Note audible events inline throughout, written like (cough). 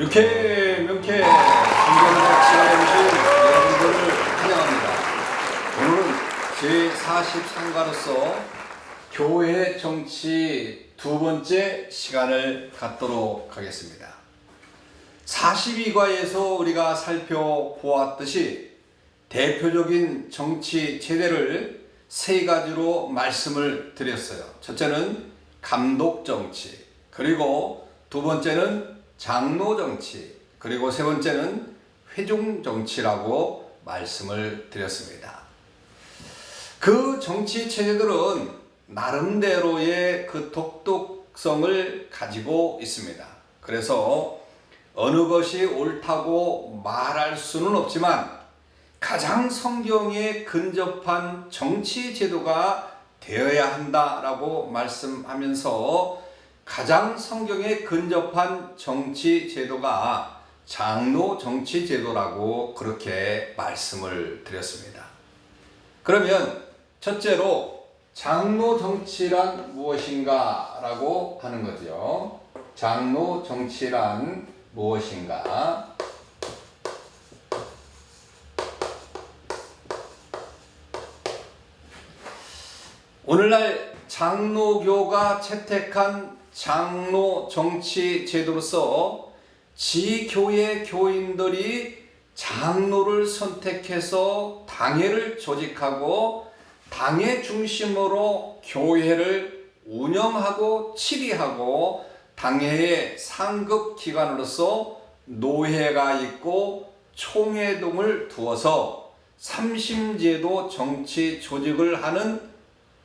육회 명쾌 시간에 오신 여러분들을 환영합니다. 오늘은 제43가로서 교회 정치 두 번째 시간을 갖도록 하겠습니다. 42과에서 우리가 살펴보았듯이 대표적인 정치 체제를 세 가지로 말씀을 드렸어요. 첫째는 감독 정치, 그리고 두 번째는 장로 정치, 그리고 세 번째는 회중 정치라고 말씀을 드렸습니다. 그 정치 체제들은 나름대로의 그 독특성을 가지고 있습니다. 그래서 어느 것이 옳다고 말할 수는 없지만 가장 성경에 근접한 정치 제도가 되어야 한다라고 말씀하면서 가장 성경에 근접한 정치 제도가 장로 정치 제도라고 그렇게 말씀을 드렸습니다. 그러면 첫째로 장로 정치란 무엇인가 라고 하는 거죠. 장로 정치란 무엇인가? 오늘날 장로교가 채택한 장로 정치 제도로서 지교회 교인들이 장로를 선택해서 당회를 조직하고 당회 중심으로 교회를 운영하고 치리하고 당회의 상급 기관으로서 노회가 있고 총회 등을 두어서 삼심제도 정치 조직을 하는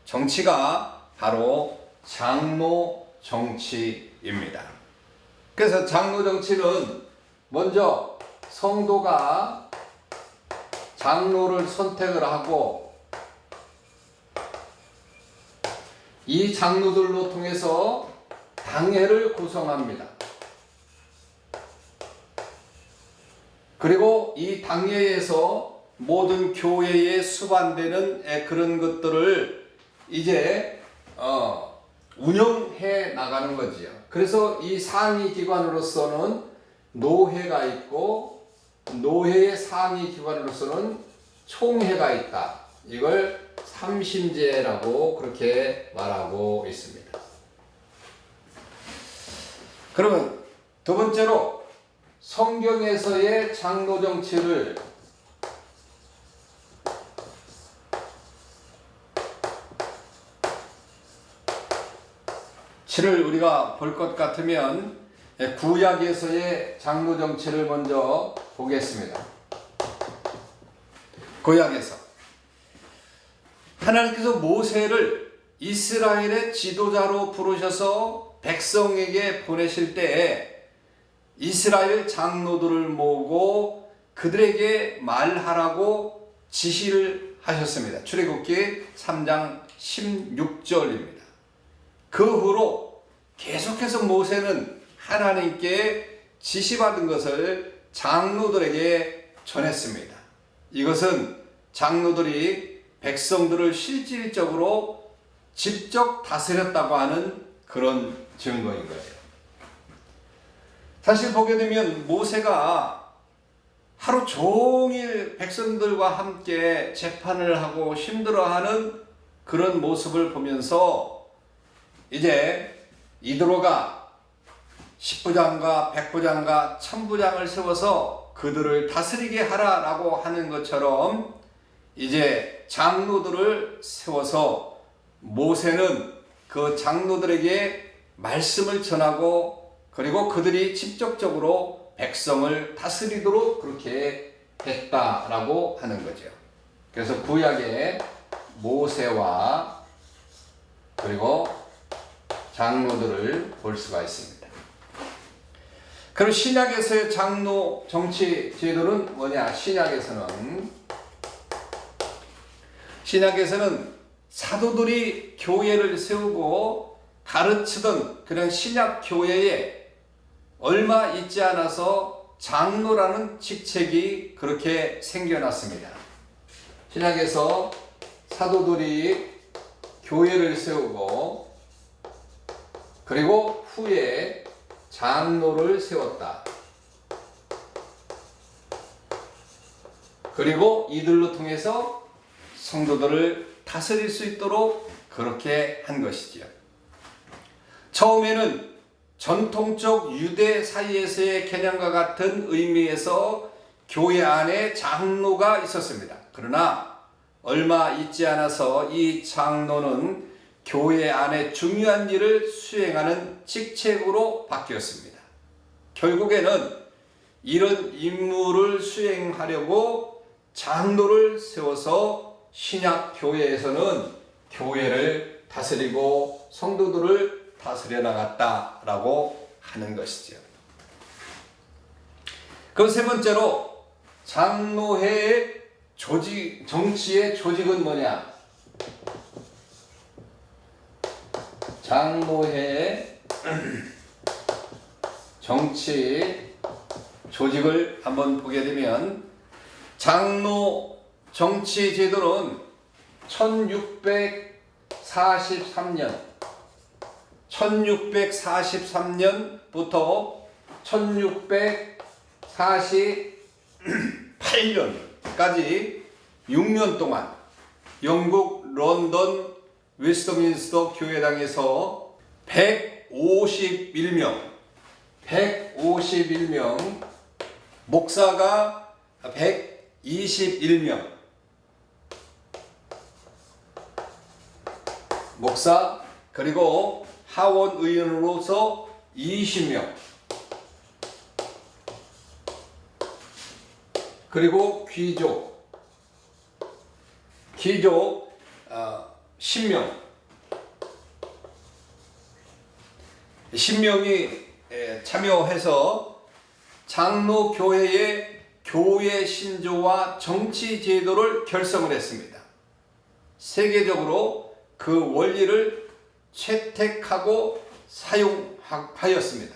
정치가 바로 장로 정치입니다. 그래서 장로 정치는 먼저 성도가 장로를 선택을 하고 이 장로들로 통해서 당회를 구성합니다. 그리고 이 당회에서 모든 교회에 수반되는 그런 것들을 이제 어, 운영해 나가는 거지요. 그래서 이 상위 기관으로서는 노회가 있고 노회의 상위 기관으로서는 총회가 있다. 이걸 삼심제라고 그렇게 말하고 있습니다. 그러면 두 번째로 성경에서의 장로 정치를 치를 우리가 볼 것 같으면 구약에서의 장로 정치를 먼저 보겠습니다. 구약에서 하나님께서 모세를 이스라엘의 지도자로 부르셔서 백성에게 보내실 때에 이스라엘 장로들을 모으고 그들에게 말하라고 지시를 하셨습니다. 출애굽기 3장 16절입니다. 그 후로 계속해서 모세는 하나님께 지시받은 것을 장로들에게 전했습니다. 이것은 장로들이 백성들을 실질적으로 직접 다스렸다고 하는 그런 증거인 거예요. 사실 보게 되면 모세가 하루 종일 백성들과 함께 재판을 하고 힘들어하는 그런 모습을 보면서 이제 이드로가 십부장과 백부장과 천부장을 세워서 그들을 다스리게 하라라고 하는 것처럼 이제 장로들을 세워서 모세는 그 장로들에게 말씀을 전하고 그리고 그들이 직접적으로 백성을 다스리도록 그렇게 했다라고 하는 거죠. 그래서 구약에 모세와 그리고 장로들을 볼 수가 있습니다. 그럼 신약에서의 장로 정치 제도는 뭐냐? 신약에서는 신약에서는 사도들이 교회를 세우고 가르치던 그런 신약 교회에 얼마 있지 않아서 장로라는 직책이 그렇게 생겨났습니다. 신약에서 사도들이 교회를 세우고 그리고 후에 장로를 세웠다. 그리고 이들로 통해서 성도들을 다스릴 수 있도록 그렇게 한 것이지요. 처음에는 전통적 유대 사이에서의 개념과 같은 의미에서 교회 안에 장로가 있었습니다. 그러나 얼마 있지 않아서 이 장로는 교회 안에 중요한 일을 수행하는 직책으로 바뀌었습니다. 결국에는 이런 임무를 수행하려고 장로를 세워서 신약 교회에서는 교회를 다스리고 성도들을 다스려 나갔다라고 하는 것이죠. 그럼 세 번째로 장로회의 조직 정치의 조직은 뭐냐? 장로회의 정치 조직을 한번 보게 되면 장로 정치 제도는 1643년 1643년부터 1648년까지 6년 동안 영국 런던 웨스터민스터 교회당에서 151명 151명 목사가 121명. 목사 그리고 하원 의원으로서 20명. 그리고 귀족. 귀족 어, 10명 10명이 참여해서 장로 교회의 교회 신조와 정치 제도를 결성을 했습니다. 세계적으로 그 원리를 채택하고 사용하였습니다.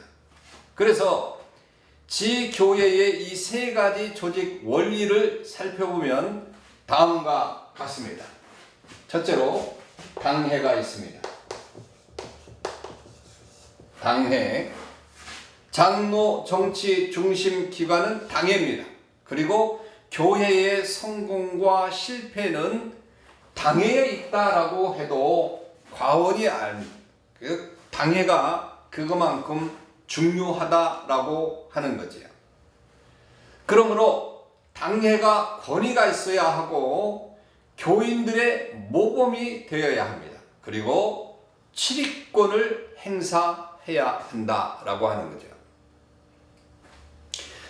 그래서 지 교회의 이 세 가지 조직 원리를 살펴보면 다음과 같습니다. 첫째로 당회가 있습니다. 당회 장로 정치 중심 기관은 당회입니다. 그리고 교회의 성공과 실패는 당회에 있다라고 해도 과언이 아니 그 당회가 그것만큼 중요하다라고 하는 거지요. 그러므로 당회가 권위가 있어야 하고 교인들의 모범이 되어야 합니다. 그리고 치리권을 행사해야 한다라고 하는 거죠.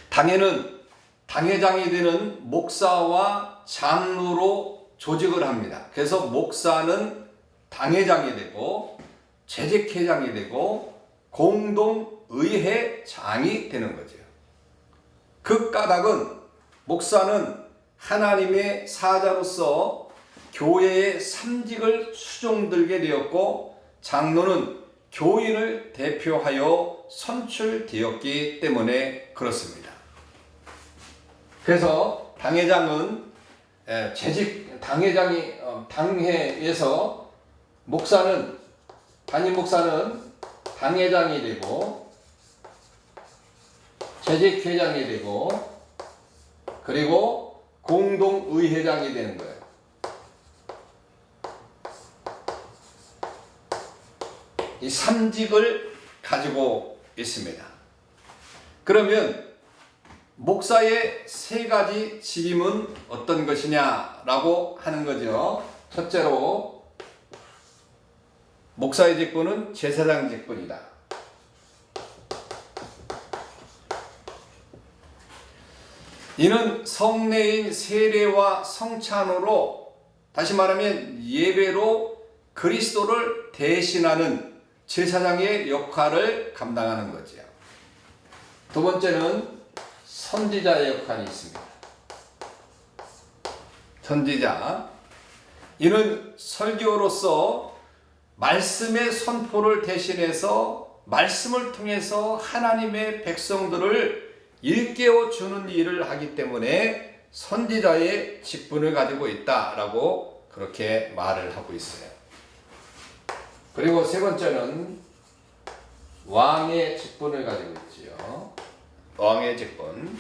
당회는 당회장이 되는 목사와 장로로 조직을 합니다. 그래서 목사는 당회장이 되고 재직회장이 되고 공동의회장이 되는 거죠. 그 까닭은 목사는 하나님의 사자로서 교회의 삼직을 수종들게 되었고 장로는 교인을 대표하여 선출되었기 때문에 그렇습니다. 그래서 당회장은 에, 재직 당회장이 어, 당회에서 목사는 담임 목사는 당회장이 되고 재직 회장이 되고 그리고 공동의회장이 되는 거예요. 이 삼직을 가지고 있습니다. 그러면 목사의 세 가지 직임은 어떤 것이냐라고 하는 거죠. 첫째로 목사의 직분은 제사장 직분이다. 이는 성례인 세례와 성찬으로 다시 말하면 예배로 그리스도를 대신하는 제사장의 역할을 감당하는 거지요. 두 번째는 선지자의 역할이 있습니다. 선지자. 이는 설교로서 말씀의 선포를 대신해서 말씀을 통해서 하나님의 백성들을 일깨워 주는 일을 하기 때문에 선지자의 직분을 가지고 있다라고 그렇게 말을 하고 있어요. 그리고 세 번째는 왕의 직분을 가지고 있지요. 왕의 직분.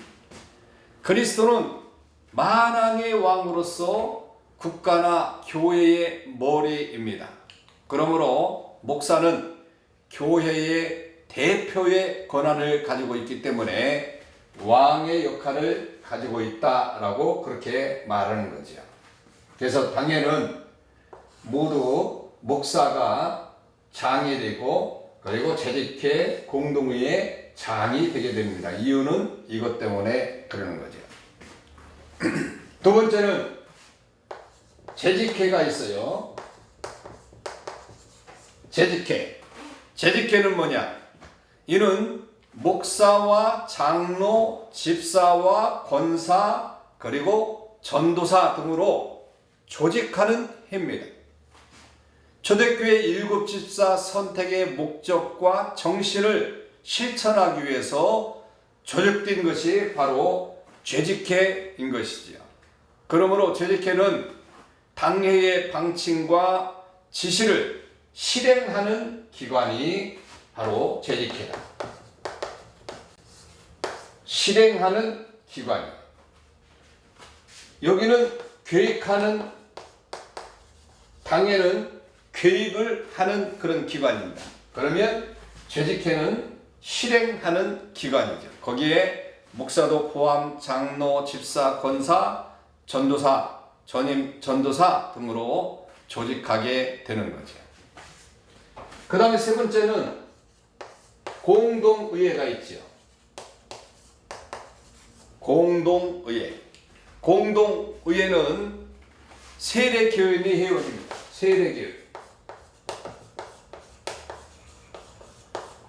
그리스도는 만왕의 왕으로서 국가나 교회의 머리입니다. 그러므로 목사는 교회의 대표의 권한을 가지고 있기 때문에 왕의 역할을 가지고 있다라고 그렇게 말하는 거죠. 그래서 당에는 모두 목사가 장이 되고 그리고 재직회 공동회의 장이 되게 됩니다. 이유는 이것 때문에 그러는 거죠. (clears throat) 두 번째는 재직회가 있어요. 재직회. 재직회는 뭐냐? 이는 목사와 장로, 집사와 권사, 그리고 전도사 등으로 조직하는 회입니다. 초대교회 일곱 집사 선택의 목적과 정신을 실천하기 위해서 조직된 것이 바로 죄직회인 것이지요. 그러므로 죄직회는 당회의 방침과 지시를 실행하는 기관이 바로 죄직회다. 실행하는 기관이. 여기는 계획하는 당에는 계획을 하는 그런 기관입니다. 그러면 죄직회는 실행하는 기관이죠. 거기에 목사도 포함 장로, 집사, 권사, 전도사, 전임, 전도사 등으로 조직하게 되는 거죠. 그 다음에 세 번째는 공동의회가 있죠. 공동의회. 공동의회는 세례교인이 회원입니다. 세례교인.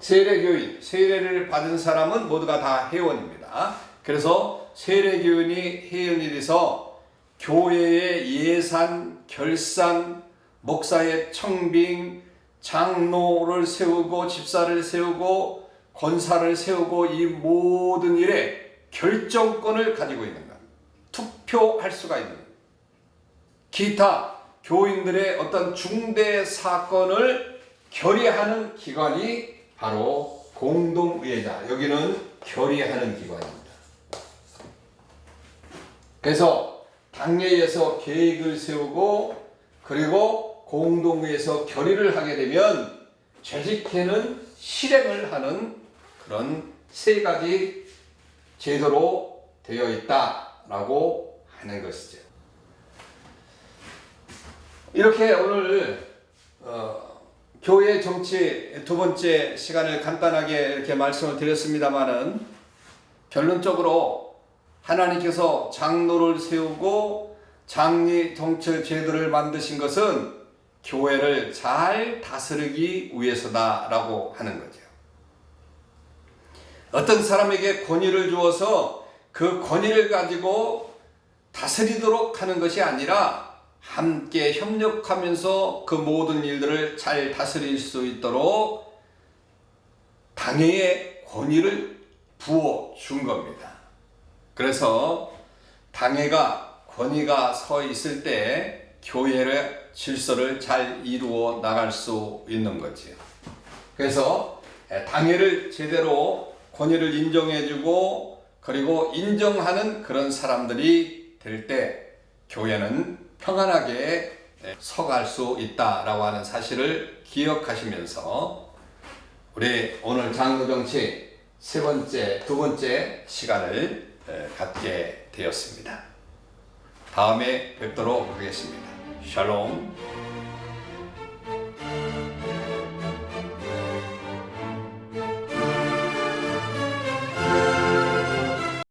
세례교인, 세례를 받은 사람은 모두가 다 회원입니다. 그래서 세례교인이 회원이 돼서 교회의 예산, 결산, 목사의 청빙, 장로를 세우고 집사를 세우고 권사를 세우고 이 모든 일에 결정권을 가지고 있는 것. 투표할 수가 있는 것. 기타 교인들의 어떤 중대 사건을 결의하는 기관이 바로 공동의회다. 여기는 결의하는 기관입니다. 그래서 당회에서 계획을 세우고 그리고 공동회에서 결의를 하게 되면 재직회는 실행을 하는 그런 세 가지 제도로 되어 있다라고 하는 것이죠. 이렇게 오늘 어, 교회 정치 두 번째 시간을 간단하게 이렇게 말씀을 드렸습니다만은 결론적으로 하나님께서 장로를 세우고 장리 정치 제도를 만드신 것은 교회를 잘 다스리기 위해서다라고 하는 거죠. 어떤 사람에게 권위를 주어서 그 권위를 가지고 다스리도록 하는 것이 아니라 함께 협력하면서 그 모든 일들을 잘 다스릴 수 있도록 당회의 권위를 부어 준 겁니다. 그래서 당회가 권위가 서 있을 때 교회의 질서를 잘 이루어 나갈 수 있는 거지요. 그래서 당회를 제대로 권위를 인정해주고 그리고 인정하는 그런 사람들이 될 때 교회는 평안하게 서갈 수 있다라고 하는 사실을 기억하시면서 우리 오늘 장로 정치 세 번째, 두 번째 시간을 갖게 되었습니다. 다음에 뵙도록 하겠습니다. 샬롬.